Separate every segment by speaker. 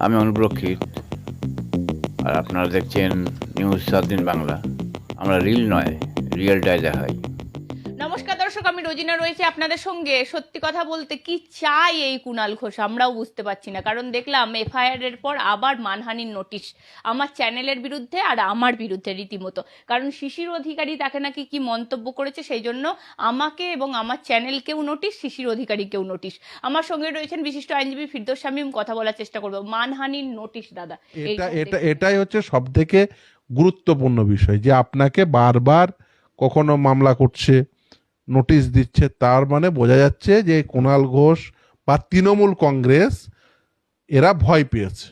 Speaker 1: আমি অনুপ্রক্ষিত আর আপনারা দেখছেন নিউজ সাত দিন বাংলা। আমরা রিল নয় রিয়েলটাই দেখাই।
Speaker 2: দর্শক আমি রোজিনা রয়েছে আপনাদের সঙ্গে। সত্যি কথা বলতে কি চাই এই কুণাল ঘোষ? আমরাও বুঝতে পারছি না। কারণ দেখলাম এফআইআর এর পর আবার মানহানির নোটিশ আমার চ্যানেলের বিরুদ্ধে আর আমার বিরুদ্ধে রীতিমতো। কারণ শিশির অধিকারী তাকে নাকি কি মন্তব্য করেছে সেই জন্য আমাকে এবং আমার চ্যানেলকেও নোটিশ শিশির অধিকারীকেও নোটিশ আমার সঙ্গে রয়েছেন বিশিষ্ট আইনজীবী ফিরদোস শামীম। কথা বলার চেষ্টা করব। মানহানির নোটিশ দাদা
Speaker 3: এটা এটা এটাই হচ্ছে সব থেকে গুরুত্বপূর্ণ বিষয় যে আপনাকে বারবার কখনো মামলা করছে নোটিশ দিচ্ছে, তার মানে বোঝা যাচ্ছে যে কুণাল ঘোষ বা তৃণমূল কংগ্রেস এরা ভয় পেয়েছে।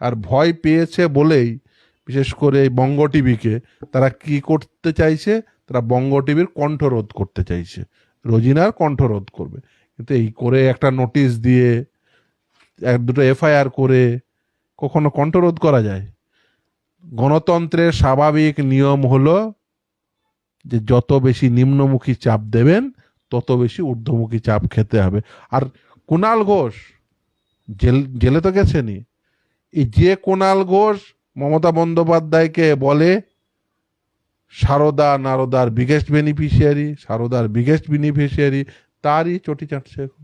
Speaker 3: আর ভয় পেয়েছে বলেই, বিশেষ করে এই বঙ্গ টিভিকে, তারা কি করতে চাইছে? তারা বঙ্গ টিভির কণ্ঠরোধ করতে চাইছে। রোজিনার কণ্ঠরোধ করবে। কিন্তু এই করে একটা নোটিশ দিয়ে, এক দুটো এফআইআর করে, কখনো কণ্ঠরোধ করা যায়? গণতন্ত্রের স্বাভাবিক নিয়ম হলো যে যত বেশি নিম্নমুখী চাপ দেবেন তত বেশি ঊর্ধ্বমুখী চাপ খেতে হবে। আর কুণাল ঘোষ জেল জেলে তো গেছেনি এই যে কুণাল ঘোষ মমতা বন্দ্যোপাধ্যায়কে বলে সারদা নারদার বিগেস্ট বেনিফিশিয়ারি সারদার বিগেস্ট বেনিফিশিয়ারি তারই চটি চাটছে এখন।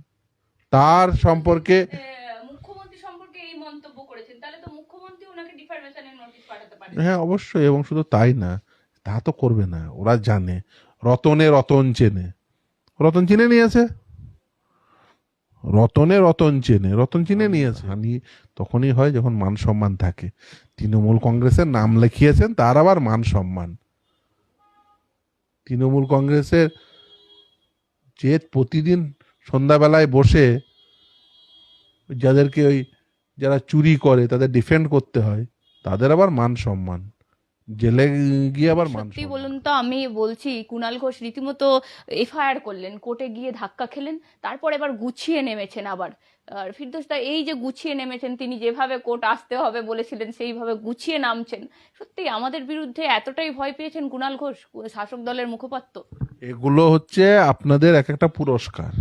Speaker 3: তার সম্পর্কে হ্যাঁ অবশ্যই এবং শুধু তাই না। তা তো করবে না, ওরা জানে। রতনে রতন চেনে। রতন চিনে নিয়েছে? রতনে রতন চেনে, রতন চিনে নিয়েছে। হানি তখনই হয় যখন মান সম্মান থাকে। তৃণমূল কংগ্রেসের নাম লিখিয়েছেন, তার আবার মান সম্মান। তৃণমূল কংগ্রেসের যে প্রতিদিন সন্ধ্যাবেলায় বসে যাদেরকে ওই যারা চুরি করে, তাদের ডিফেন্ড করতে হয়, তাদের আবার মান সম্মান। জেলে গিয়ে আবার মান
Speaker 2: সত্যি বলুন তো আমি বলছি কুণাল ঘোষ রীতিমতো এফআইআর করলেন কোর্টে গিয়ে ধাক্কা খেলেন তারপর এবার গুছিয়ে নেমেছেন আবার। আর ফিরদোস দা এই যে গুছিয়ে নেমেছেন তিনি যেভাবে কোর্ট আসতে হবে বলেছিলেন সেইভাবে গুছিয়ে নামছেন। সত্যি আমাদের বিরুদ্ধে এতটাই ভয় পেয়েছেন কুণাল ঘোষ শাসক দলের মুখপাত্র?
Speaker 3: এগুলো হচ্ছে আপনাদের এক একটা পুরস্কার।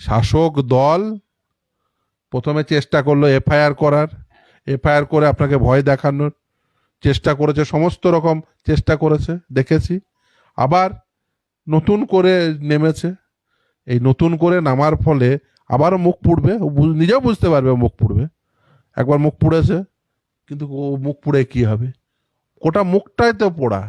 Speaker 3: শাসক দল প্রথমে চেষ্টা করল এফআইআর করার এফআইআর করে আপনাকে ভয় দেখানোর। চেষ্টা করেছে, সমস্ত রকম চেষ্টা করেছে, দেখেছি। আবার নতুন করে নেমেছে। এই নতুন করে নামার ফলে আবারও মুখ পুড়বে নিজেও বুঝতে পারবে মুখ পুড়বে। একবার মুখ পুড়েছে, কিন্তু মুখ পুড়ে কি হবে? গোটা মুখটাই তো পোড়া।